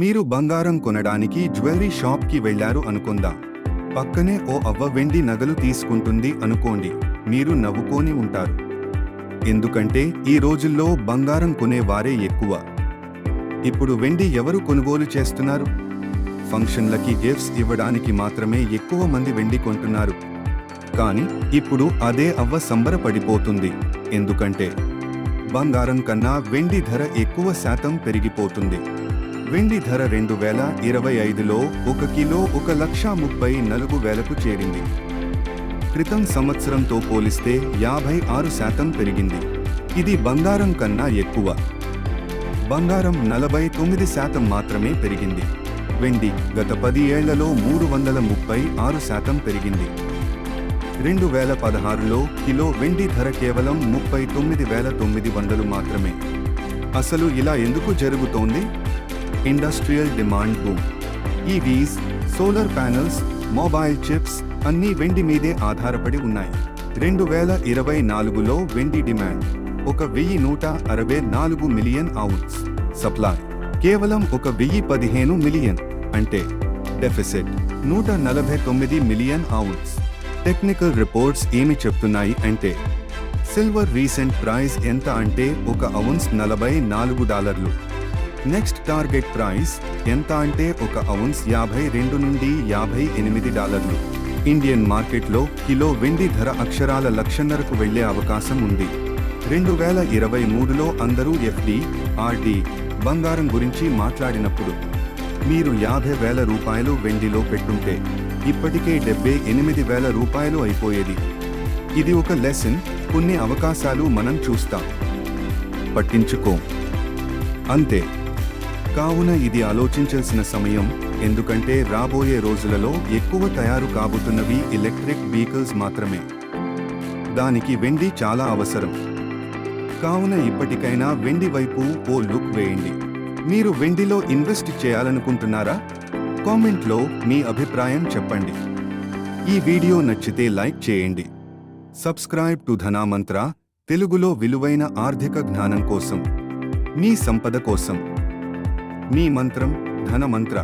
మీరు బంగారం కొనడానికి జ్యువెలరీ షాప్కి వెళ్ళారు అనుకుందాం. పక్కనే ఓ అవ్వ వెండి నగలు తీసుకుంటుంది అనుకోండి మీరు నవ్వుకొని ఉంటారు. ఎందుకంటే ఈ రోజుల్లో బంగారం కొనేవారే ఎక్కువ. ఇప్పుడు వెండి ఎవరు కొనుగోలు చేస్తున్నారు? ఫంక్షన్లకి గిఫ్ట్స్ ఇవ్వడానికి మాత్రమే ఎక్కువ మంది వెండి కొంటున్నారు. కానీ ఇప్పుడు అదే అవ్వ సంబరపడిపోతుంది. ఎందుకంటే బంగారం కన్నా వెండి ధర ఎక్కువ శాతం పెరిగిపోతుంది. వెండి ధర రెండు వేల ఇరవై ఐదులో ఒక కిలో ఒక లక్ష ముప్పై నలుగు వేలకు చేరింది. క్రితం సంవత్సరంతో పోలిస్తే యాభై ఆరు శాతం పెరిగింది. ఇది బంగారం కన్నా ఎక్కువ. బంగారం నలభై తొమ్మిది శాతం మాత్రమే పెరిగింది. వెండి గత పది ఏళ్ళలో మూడు వందల ముప్పై ఆరు శాతం పెరిగింది. రెండు వేల పదహారులో కిలో వెండి ధర కేవలం ముప్పై తొమ్మిది వేల తొమ్మిది వందలు మాత్రమే. అసలు ఇలా ఎందుకు జరుగుతోంది? Industrial demand boom EVs solar panels mobile chips అన్నీ వెండి మీదే ఆధారపడి ఉన్నాయి. రెండు వేల ఇరవై నాలుగులో వెండి డిమాండ్. ఒక వెయ్యి నూట అరవై నాలుగు మిలియన్ అవుట్స్. సప్లై. కేవలం ఒక వెయ్యి పదిహేను మిలియన్. అంటే డెఫిసిట్. నూట నలభై తొమ్మిది మిలియన్ అవుట్స్. టెక్నికల్ రిపోర్ట్స్ ఏమి చెప్తున్నాయి అంటే సిల్వర్ రీసెంట్ ప్రైస్ ఎంత అంటే ఒక అవున్స్ నలభై నాలుగు డాలర్లు. నెక్స్ట్ టార్గెట్ ప్రైస్ ఎంత అంటే ఒక అవున్స్ యాభై రెండు నుండి యాభై ఎనిమిది డాలర్లు. ఇండియన్ మార్కెట్లో కిలో వెండి ధర అక్షరాల లక్షన్నరకు వెళ్ళే అవకాశం ఉంది. రెండు వేల ఇరవై మూడులో అందరూ ఎఫ్డి ఆర్డి బంగారం గురించి మాట్లాడినప్పుడు మీరు యాభై వేల రూపాయలు వెండిలో పెట్టుంటే ఇప్పటికే డెబ్బై ఎనిమిది వేల రూపాయలు అయిపోయేది. ఇది ఒక లెసన్ కొన్ని అవకాశాలు మనం చూస్తాం. పట్టించుకో. అంతే. కావున ఇది ఆలోచించాల్సిన సమయం. ఎందుకంటే రాబోయే రోజులలో ఎక్కువ తయారు కాబోతున్నవి ఎలక్ట్రిక్ వెహికల్స్ మాత్రమే. దానికి వెండి చాలా అవసరం. కావున ఇప్పటికైనా వెండి వైపు ఓ లుక్ వేయండి. మీరు వెండిలో ఇన్వెస్ట్ చేయాలనుకుంటున్నారా? కామెంట్లో మీ అభిప్రాయం చెప్పండి. ఈ వీడియో నచ్చితే లైక్ చేయండి. సబ్స్క్రైబ్ టు ధనామంత్ర తెలుగులో విలువైన ఆర్థిక జ్ఞానం కోసం మీ సంపద కోసం. మీ మంత్రం ధనమంత్ర